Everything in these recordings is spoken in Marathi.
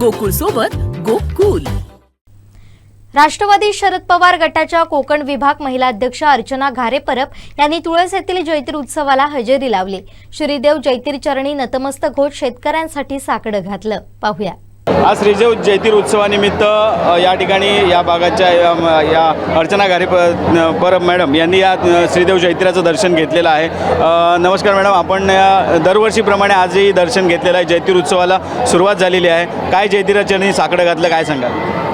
गोकुळ सोबत गोकुल. राष्ट्रवादी शरद पवार गटाच्या कोकण विभाग महिला अध्यक्ष अर्चना घारे परब यांनी तुळस येथील जैतीर उत्सवाला हजेरी लावली. श्रीदेव जैतीर चरणी नतमस्तक होत शेतकऱ्यांसाठी साकडं घातलं. पाहूया. आज श्रीदेव जयतीर उत्सवानिमित्त या ठिकाणी या भागाच्या या अर्चना घारे परब मॅडम यांनी या श्रीदेव जयतीराचं दर्शन घेतलेलं आहे. नमस्कार मॅडम आपण दरवर्षीप्रमाणे आजही दर्शन घेतलेलं आहे जयतीर उत्सवाला सुरुवात झालेली आहे. काय जयतीराचरणी साकडं घातलं काय सांगाल?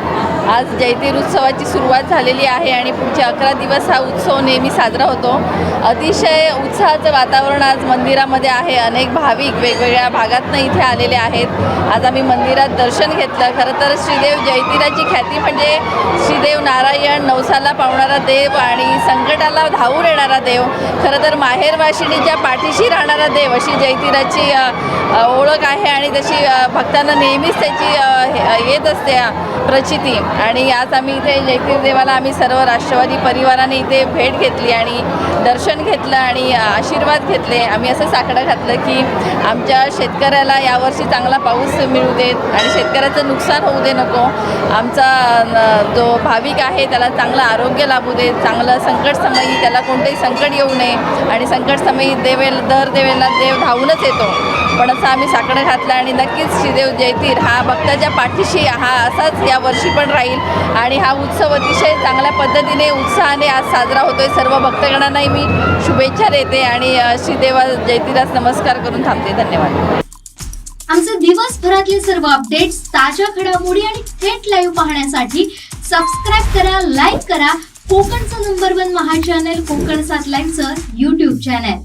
आज जयतीर उत्सवाची सुरुवात झालेली आहे आणि पुढचे अकरा दिवस हा उत्सव नेहमी साजरा होतो. अतिशय उत्साहाचं वातावरण आज मंदिरामध्ये आहे. अनेक भाविक वेगवेगळ्या भागातनं इथे आलेले आहेत. आज आम्ही मंदिरात दर्शन घेतलं. खरं तर श्रीदेव जयतीराची ख्याती म्हणजे श्रीदेव नारायण नवसाला पावणारा देव आणि संकटाला धावून येणारा देव. खरं तर माहेरवाशिणीच्या पाठीशी राहणारा देव अशी जयतीराची ओळख आहे आणि तशी भक्तांना नेहमीच त्याची हे- येत असते प्रचिती. आणि आज आम्ही इथे जयतीर देवाला आम्ही सर्व राष्ट्रवादी परिवाराने इथे भेट घेतली आणि दर्शन घेतलं आणि आशीर्वाद घेतले. आम्ही असं साकडं घातलं की आमच्या शेतकऱ्याला यावर्षी चांगला पाऊस मिळू देत आणि शेतकऱ्याचं नुकसान होऊ दे नको. आमचा न- जो भाविक आहे त्याला चांगलं आरोग्य लाभू देत चांगलं संकट समयी त्याला कोणतंही संकट येऊ नये आणि संकट समयी देवेल दर देवेला देव धावूनच येतो. पण असं आम्ही साकडं घातलं आणि नक्कीच श्रीदेव जयतीर हा भक्ताच्या पाठीशी हा असाच या वर्षी पण राहील. आणि हा उत्सव अतिशय चांगल्या पद्धतीने उत्साहाने आज साजरा होतोय. सर्व भक्तगणांनाही मी शुभेच्छा देते आणि श्रीदेवा जयतीरास नमस्कार करून थांबते. धन्यवाद. आमचे दिवसभरातले सर्व अपडेट्स ताज्या घडामोडी आणि थेट लाईव्ह पाहण्यासाठी सबस्क्राईब करा लाईक करा. कोकणचं नंबर वन महा चॅनल कोकण सात लाईव्हचं युट्यूब चॅनल